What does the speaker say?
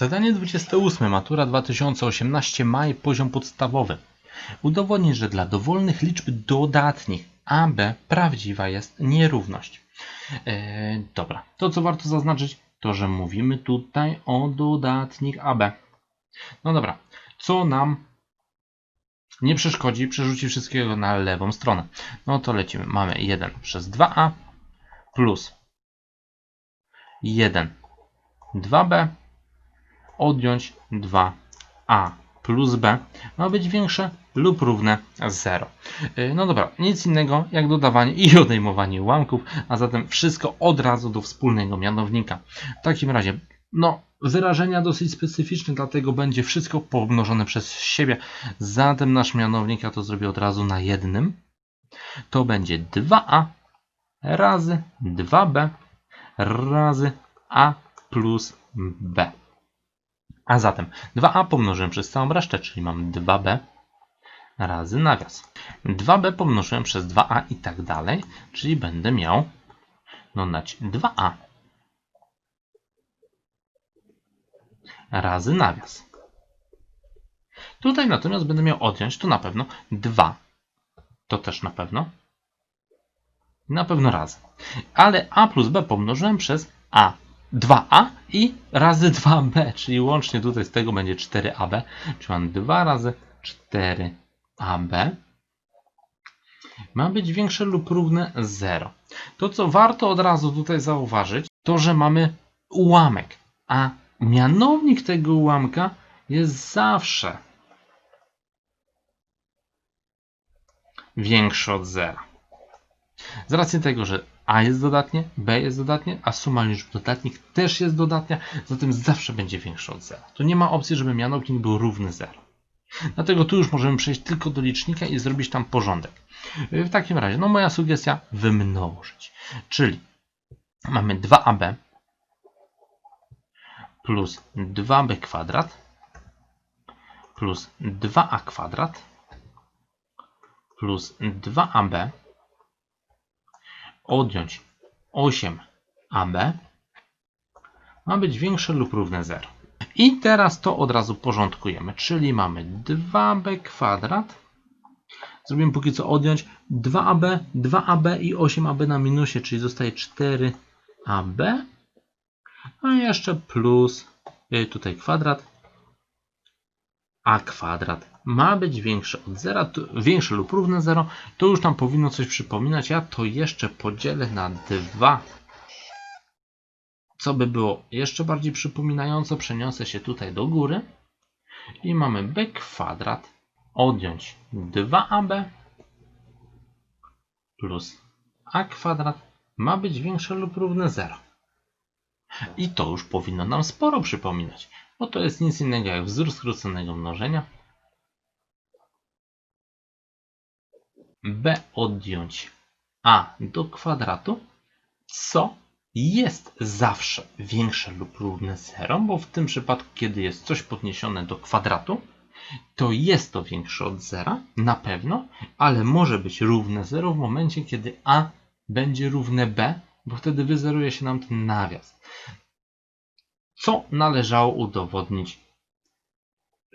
Zadanie 28. Matura 2018 maj poziom podstawowy. Udowodnij, że dla dowolnych liczb dodatnich AB prawdziwa jest nierówność. Eee, dobra, to co warto zaznaczyć, to że mówimy tutaj o dodatnik AB. No dobra, co nam nie przeszkodzi przerzucić wszystkiego na lewą stronę. No to lecimy. Mamy 1 przez 2a plus 1 2b odjąć 2a plus b ma być większe lub równe 0. Yy, No dobra, nic innego jak dodawanie i odejmowanie ułamków, a zatem wszystko od razu do wspólnego mianownika. W takim razie, no, wyrażenia dosyć specyficzne, dlatego będzie wszystko pomnożone przez siebie. Zatem nasz mianownik, ja to zrobię od razu na jednym, to będzie 2a razy 2b razy a plus b. A zatem 2a pomnożyłem przez całą resztę, czyli mam 2b razy nawias. 2b pomnożyłem przez 2a i tak dalej, czyli będę miał no dać 2a razy nawias. Tutaj natomiast będę miał odjąć, to na pewno 2. To też na pewno. Na pewno razy. Ale a plus b pomnożyłem przez a. 2a i razy 2b, czyli łącznie tutaj z tego będzie 4ab, czyli mam 2 razy 4ab ma być większe lub równe 0. To, co warto od razu tutaj zauważyć, to, że mamy ułamek, a mianownik tego ułamka jest zawsze większy od 0. Z racji tego, że a jest dodatnie, b jest dodatnie, a suma liczb dodatnich też jest dodatnia, zatem zawsze będzie większy od 0. Tu nie ma opcji, żeby mianownik był równy 0. Dlatego tu już możemy przejść tylko do licznika i zrobić tam porządek. W takim razie, no moja sugestia, wymnożyć. Czyli mamy 2ab plus 2b kwadrat plus 2a kwadrat plus 2ab odjąć 8ab ma być większe lub równe 0. I teraz to od razu porządkujemy, czyli mamy 2b kwadrat Zrobimy póki co odjąć 2AB, 2AB i 8AB na minusie, czyli zostaje 4AB. A jeszcze plus y, tutaj kwadrat. A kwadrat ma być większy od 0, to, większy lub równe 0. To już nam powinno coś przypominać. Ja to jeszcze podzielę na 2. Co by było jeszcze bardziej przypominająco, przeniosę się tutaj do góry. I mamy b kwadrat odjąć 2ab plus a kwadrat ma być większe lub równe 0. I to już powinno nam sporo przypominać, bo to jest nic innego jak wzór skróconego mnożenia. b odjąć a do kwadratu, co jest zawsze większe lub równe 0, bo w tym przypadku, kiedy jest coś podniesione do kwadratu, to jest to większe od zera, na pewno, ale może być równe 0 w momencie, kiedy a będzie równe b, bo wtedy wyzeruje się nam ten nawias. Co należało udowodnić